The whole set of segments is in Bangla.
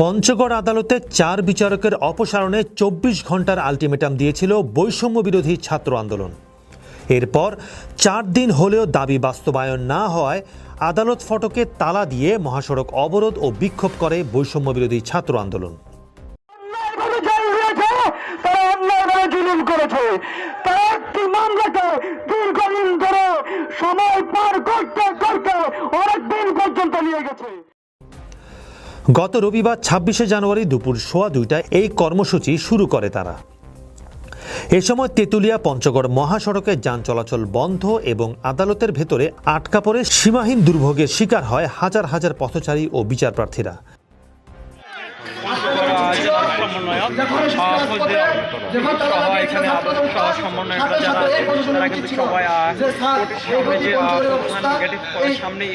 পঞ্চগড় আদালতে চার বিচারকের অপসারণে চব্বিশ ঘণ্টার আলটিমেটাম দিয়েছিল বৈষম্য বিরোধী ছাত্র আন্দোলন। এরপর চার দিন হলেও দাবি বাস্তবায়ন না হওয়ায় আদালত ফটকে তালা দিয়ে মহাসড়ক অবরোধ ও বিক্ষোভ করে বৈষম্য বিরোধী ছাত্র আন্দোলন। করেছে। সময় পার করতে করতে পর্যন্ত নিয়ে গেছে। গত রবিবার ছাব্বিশে জানুয়ারি দুপুর সোয়া দুইটায় এই কর্মসূচি শুরু করে তারা। এ সময় তেঁতুলিয়া পঞ্চগড় মহাসড়কে যান চলাচল বন্ধ এবং আদালতের ভেতরে আটকা পড়ে সীমাহীন দুর্ভোগের শিকার হয় হাজার হাজার পথচারী ও বিচার প্রার্থীরা। সামনে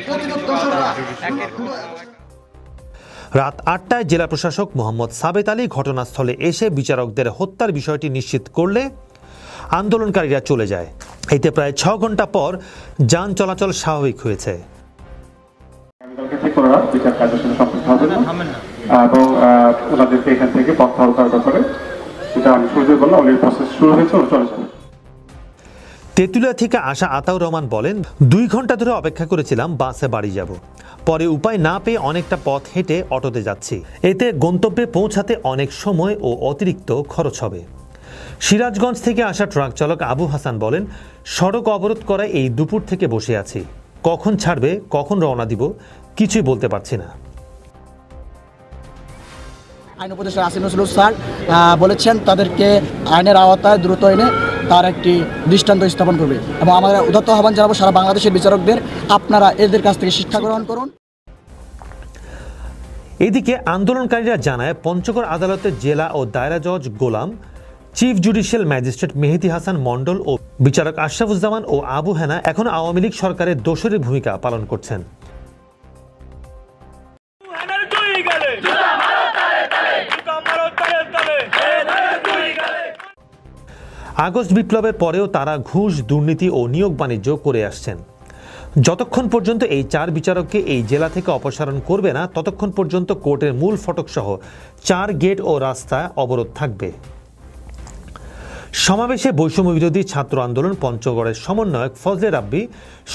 রাত আটটায় জেলা প্রশাসক মোহাম্মদ সাবেত আলী ঘটনাস্থলে এসে বিচারকদের হত্যার বিষয়টি নিশ্চিত করলে আন্দোলনকারীরা চলে যায়। এতে প্রায় ছ ঘণ্টা পর যান চলাচল স্বাভাবিক হয়েছে। এবং ওনাদেরকে এখান থেকে প্রত্যাহার করার ব্যাপারে যেটা আমি অলরেডি প্রসেস শুরু হয়েছে ওরা চলে যাবে। তেঁতুলিয়া থেকে আসা আতাউর রহমান বলেন, দুই ঘণ্টা ধরে অপেক্ষা করেছিলাম, বাসে বাড়ি যাব। পরে উপায় না পেয়ে অনেকটা পথ হেঁটে অটোতে যাচ্ছি। এতে গন্তব্যে পৌঁছাতে অনেক সময় ও অতিরিক্ত খরচ হবে। সিরাজগঞ্জ থেকে আসা ট্রাক চালক আবু হাসান বলেন, সড়ক অবরোধ করায় এই দুপুর থেকে বসে আছি। কখন ছাড়বে, কখন রওনা দিব, কিছুই বলতে পারছি না। আইন উপদেষ্টা আসিম নজরুল স্যার বলেছেন তাদেরকে আইনের আওতায় দ্রুত এনে তার একটি দৃষ্টান্ত স্থাপন করবে। এবং আমরা উদাত্ত আহ্বান জানাব সারা বাংলাদেশের বিচারকদের, আপনারা এদের কাছ থেকে শিক্ষা গ্রহণ করুন। এদিকে আন্দোলনকারীরা জানায়, পঞ্চগড় আদালতের জেলা ও দায়রা জজ Golam, chief judicial magistrate Mehedi Hasan Mondal ও বিচারক আশরাফুজ্জামান ও আবু হেনা এখন আওয়ামী লীগ সরকারের দোষরের ভূমিকা পালন করছেন। আগস্ট বিপ্লবের পরেও তারা ঘুষ, দুর্নীতি ও নিয়োগ বাণিজ্য করে আসছেন। যতক্ষণ পর্যন্ত এই চার বিচারককে এই জেলা থেকে অপসারণ করবে না, ততক্ষণ পর্যন্ত কোর্টের মূল ফটক সহ চার গেট ও রাস্তা অবরোধ থাকবে। সমাবেশে বৈষম্য বিরোধী ছাত্র আন্দোলন, পঞ্চগড়ের সমন্বয়ক ফজলে রাব্বি,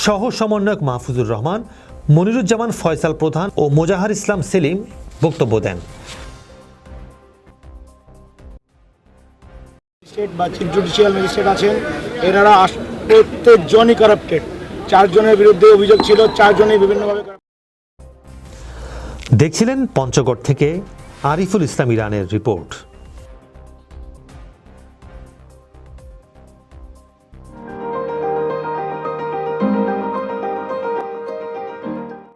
সহ সমন্বয়ক মাহফুজুর রহমান, মনিরুজ্জামান ফয়সাল প্রধান ও মোজাহার ইসলাম সেলিম বক্তব্য দেন। ম্যাজিস্ট্রেট বা চিফ জুডিশিয়াল ম্যাজিস্ট্রেট আছেন, এনারা প্রত্যেকজনই কারাপ্টেড চারজনের বিরুদ্ধে অভিযোগ ছিল, চারজনই বিভিন্নভাবে দেখছিলেন পঞ্চগড় থেকে আরিফুল ইসলাম ইরানের রিপোর্ট।